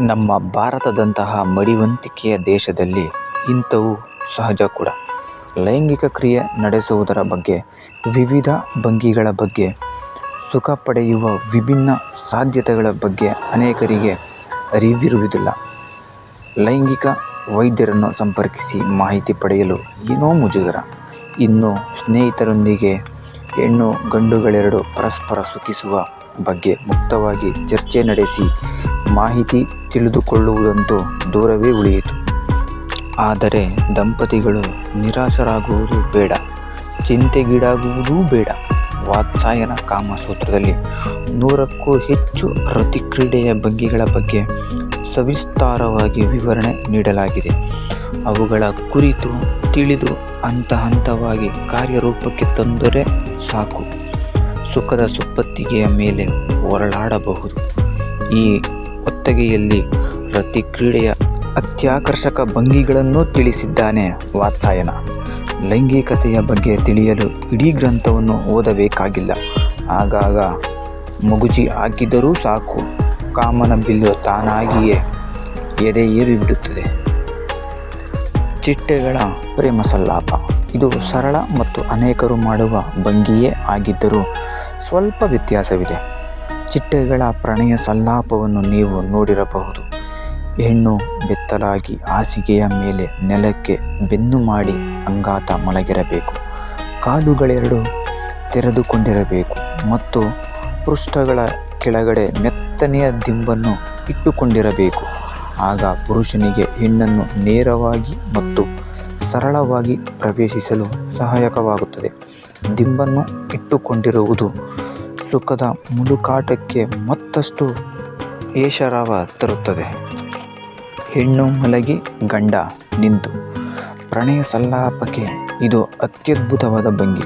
ನಮ್ಮ ಭಾರತದಂತಹ ಮಡಿವಂತಿಕೆಯ ದೇಶದಲ್ಲಿ ಇಂಥವು ಸಹಜ ಕೂಡ. ಲೈಂಗಿಕ ಕ್ರಿಯೆ ನಡೆಸುವುದರ ಬಗ್ಗೆ, ವಿವಿಧ ಭಂಗಿಗಳ ಬಗ್ಗೆ, ಸುಖ ಪಡೆಯುವ ವಿಭಿನ್ನ ಸಾಧ್ಯತೆಗಳ ಬಗ್ಗೆ ಅನೇಕರಿಗೆ ಅರಿವಿರುವುದಿಲ್ಲ. ಲೈಂಗಿಕ ವೈದ್ಯರನ್ನು ಸಂಪರ್ಕಿಸಿ ಮಾಹಿತಿ ಪಡೆಯಲು ಏನೋ ಮುಜುಗರ. ಇನ್ನು ಸ್ನೇಹಿತರೊಂದಿಗೆ ಹೆಣ್ಣು ಗಂಡುಗಳೆರಡು ಪರಸ್ಪರ ಸುಖಿಸುವ ಬಗ್ಗೆ ಮುಕ್ತವಾಗಿ ಚರ್ಚೆ ನಡೆಸಿ ಮಾಹಿತಿ ತಿಳಿದುಕೊಳ್ಳುವುದಂತೂ ದೂರವೇ ಉಳಿಯಿತು. ಆದರೆ ದಂಪತಿಗಳು ನಿರಾಶರಾಗುವುದು ಬೇಡ, ಚಿಂತೆಗೀಡಾಗುವುದೂ ಬೇಡ. ವಾತ್ಸಾಯನ ಕಾಮಸೂತ್ರದಲ್ಲಿ ನೂರಕ್ಕೂ ಹೆಚ್ಚು ರತಿಕ್ರೀಡೆಯ ಬಗ್ಗೆಗಳ ಬಗ್ಗೆ ಸವಿಸ್ತಾರವಾಗಿ ವಿವರಣೆ ನೀಡಲಾಗಿದೆ. ಅವುಗಳ ಕುರಿತು ತಿಳಿದು ಹಂತ ಹಂತವಾಗಿ ಕಾರ್ಯರೂಪಕ್ಕೆ ತಂದರೆ ಸಾಕು. ಸುಖದ ಸುಪ್ಪತ್ತಿಗೆಯ ಮೇಲೆ ಹೊರಳಾಡಬಹುದು ಈ ಹೊತ್ತಗೆಯಲ್ಲಿ ರತಿಕ್ರೀಡೆಯ ಅತ್ಯಾಕರ್ಷಕ ಭಂಗಿಗಳನ್ನು ತಿಳಿಸಿದ್ದಾನೆ ವಾತ್ಸಾಯನ. ಲೈಂಗಿಕತೆಯ ಬಗ್ಗೆ ತಿಳಿಯಲು ಇಡೀ ಗ್ರಂಥವನ್ನು ಓದಬೇಕಾಗಿಲ್ಲ. ಆಗಾಗ ಮಗುಚಿ ಹಾಕಿದರೂ ಸಾಕು. ಕಾಮನ ಬಿಲ್ಲು ತಾನಾಗಿಯೇ ಎದೆ ಏರಿ ಬಿಡುತ್ತದೆ ಚಿಟ್ಟೆಗಳ ಪ್ರೇಮ ಸಲ್ಲಾಪ ಇದು ಸರಳ ಮತ್ತು ಅನೇಕರು ಮಾಡುವ ಭಂಗಿಯೇ ಆಗಿದ್ದರೂ ಸ್ವಲ್ಪ ವ್ಯತ್ಯಾಸವಿದೆ. ಚಿಟ್ಟೆಗಳ ಪ್ರಣಯ ಸಲ್ಲಾಪವನ್ನು ನೀವು ನೋಡಿರಬಹುದು. ಹೆಣ್ಣು ಬೆತ್ತಲಾಗಿ ಹಾಸಿಗೆಯ ಮೇಲೆ ನೆಲಕ್ಕೆ ಬೆನ್ನು ಮಾಡಿ ಅಂಗಾತ ಮಲಗಿರಬೇಕು. ಕಾಲುಗಳೆರಡು ತೆರೆದುಕೊಂಡಿರಬೇಕು ಮತ್ತು ಪೃಷ್ಠಗಳ ಕೆಳಗಡೆ ಮೆತ್ತನೆಯ ದಿಂಬನ್ನು ಇಟ್ಟುಕೊಂಡಿರಬೇಕು. ಆಗ ಪುರುಷನಿಗೆ ಹೆಣ್ಣನ್ನು ನೇರವಾಗಿ ಮತ್ತು ಸರಳವಾಗಿ ಪ್ರವೇಶಿಸಲು ಸಹಾಯಕವಾಗುತ್ತದೆ. ದಿಂಬನ್ನು ಇಟ್ಟುಕೊಂಡಿರುವುದು ಸುಖದ ಮುಲುಕಾಟಕ್ಕೆ ಮತ್ತಷ್ಟು ಏಷರಾವ ತರುತ್ತದೆ. ಹೆಣ್ಣು ಮಲಗಿ ಗಂಡ ನಿಂತು. ಪ್ರಣಯ ಸಲ್ಲಾಪಕ್ಕೆ ಇದು ಅತ್ಯದ್ಭುತವಾದ ಭಂಗಿ.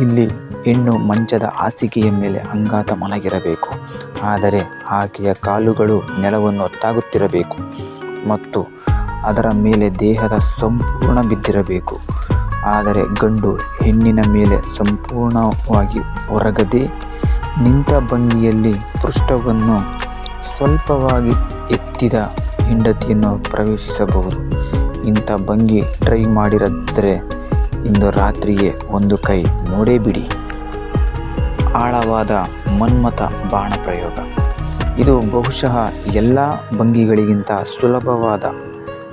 ಇಲ್ಲಿ ಹೆಣ್ಣು ಮಂಚದ ಹಾಸಿಗೆಯ ಮೇಲೆ ಅಂಗಾತ ಮಲಗಿರಬೇಕು. ಆದರೆ ಆಕೆಯ ಕಾಲುಗಳು ನೆಲವನ್ನು ತಾಗುತ್ತಿರಬೇಕು ಮತ್ತು ಅದರ ಮೇಲೆ ದೇಹದ ಸಂಪೂರ್ಣ ಬಿದ್ದಿರಬೇಕು. ಆದರೆ ಗಂಡು ಹೆಣ್ಣಿನ ಮೇಲೆ ಸಂಪೂರ್ಣವಾಗಿ ಹೊರಗದೆ ನಿಂತ ಭಂಗಿಯಲ್ಲಿ ಪೃಷ್ಠವನ್ನು ಸ್ವಲ್ಪವಾಗಿ ಎತ್ತಿದ ಹೆಂಡತಿಯನ್ನು ಪ್ರವೇಶಿಸಬಹುದು. ಇಂಥ ಭಂಗಿ ಟ್ರೈ ಮಾಡಿರದ್ರೆ ಇಂದು ರಾತ್ರಿಯೇ ಒಂದು ಕೈ ನೋಡೇ ಬಿಡಿ. ಆಳವಾದ ಮನ್ಮತ ಬಾಣ ಪ್ರಯೋಗ. ಇದು ಬಹುಶಃ ಎಲ್ಲ ಭಂಗಿಗಳಿಗಿಂತ ಸುಲಭವಾದ,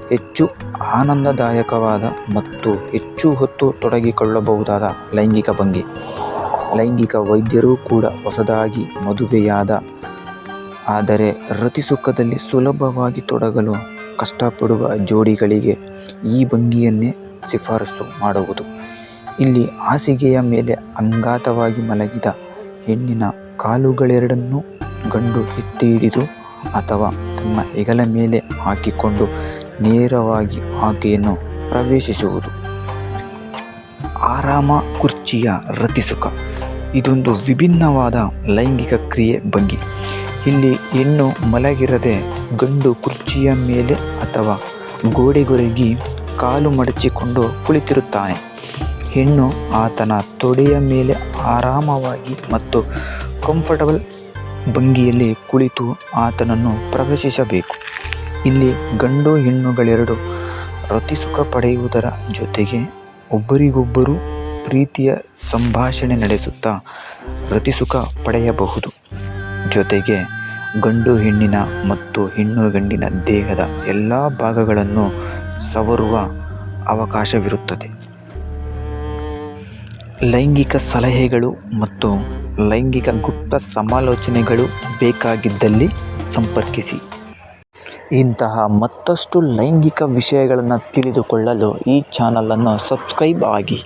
ಹೆಚ್ಚು ಆನಂದದಾಯಕವಾದ ಮತ್ತು ಹೆಚ್ಚು ಹೊತ್ತು ತೊಡಗಿಕೊಳ್ಳಬಹುದಾದ ಲೈಂಗಿಕ ಭಂಗಿ. ಲೈಂಗಿಕ ವೈದ್ಯರೂ ಕೂಡ ಹೊಸದಾಗಿ ಮದುವೆಯಾದ. ಆದರೆ ರತಿಸುಖದಲ್ಲಿ ಸುಲಭವಾಗಿ ತೊಡಗಲು ಕಷ್ಟಪಡುವ ಜೋಡಿಗಳಿಗೆ ಈ ಭಂಗಿಯನ್ನೇ ಶಿಫಾರಸು ಮಾಡುವುದು. ಇಲ್ಲಿ ಹಾಸಿಗೆಯ ಮೇಲೆ ಅಂಗಾತವಾಗಿ ಮಲಗಿದ ಹೆಣ್ಣಿನ ಕಾಲುಗಳೆರಡನ್ನೂ ಗಂಡು ಎತ್ತಿ ಹಿಡಿದು ಅಥವಾ ತಮ್ಮ ಹೆಗಲ ಮೇಲೆ ಹಾಕಿಕೊಂಡು ನೇರವಾಗಿ ಆಕೆಯನ್ನು ಪ್ರವೇಶಿಸುವುದು. ಆರಾಮ ಕುರ್ಚಿಯ ರತಿಸುಖ ಇದೊಂದು ವಿಭಿನ್ನವಾದ ಲೈಂಗಿಕ ಕ್ರಿಯೆ ಭಂಗಿ. ಇಲ್ಲಿ ಹೆಣ್ಣು ಮಲಗಿರದೆ ಗಂಡು ಕುರ್ಚಿಯ ಮೇಲೆ ಅಥವಾ ಗೋಡೆಗೊರಗಿ ಕಾಲು ಮಡಚಿಕೊಂಡು ಕುಳಿತಿರುತ್ತಾನೆ. ಹೆಣ್ಣು ಆತನ ತೊಡೆಯ ಮೇಲೆ ಆರಾಮವಾಗಿ ಮತ್ತು ಕಂಫರ್ಟಬಲ್ ಭಂಗಿಯಲ್ಲಿ ಕುಳಿತು ಆತನನ್ನು ಪ್ರವೇಶಿಸಬೇಕು ಇಲ್ಲಿ ಗಂಡು ಹೆಣ್ಣುಗಳೆರಡು ರತಿಸುಖ ಪಡೆಯುವುದರ ಜೊತೆಗೆ ಒಬ್ಬರಿಗೊಬ್ಬರು ಪ್ರೀತಿಯ ಸಂಭಾಷಣೆ ನಡೆಸುತ್ತಾ ರತಿಸುಖ ಪಡೆಯಬಹುದು. ಜೊತೆಗೆ ಗಂಡು ಹೆಣ್ಣಿನ ಮತ್ತು ಹೆಣ್ಣು ಗಂಡಿನ ದೇಹದ ಎಲ್ಲ ಭಾಗಗಳನ್ನು ಸವರುವ ಅವಕಾಶವಿರುತ್ತದೆ. ಲೈಂಗಿಕ ಸಲಹೆಗಳು ಮತ್ತು ಲೈಂಗಿಕ ಗುಪ್ತ ಸಮಾಲೋಚನೆಗಳು ಬೇಕಾಗಿದ್ದಲ್ಲಿ ಸಂಪರ್ಕಿಸಿ. ಇಂತಹ ಮತ್ತಷ್ಟು ಲೈಂಗಿಕ ವಿಷಯಗಳನ್ನು ತಿಳಿದುಕೊಳ್ಳಲು ಈ ಚಾನಲನ್ನು ಸಬ್ಸ್ಕ್ರೈಬ್ ಆಗಿ.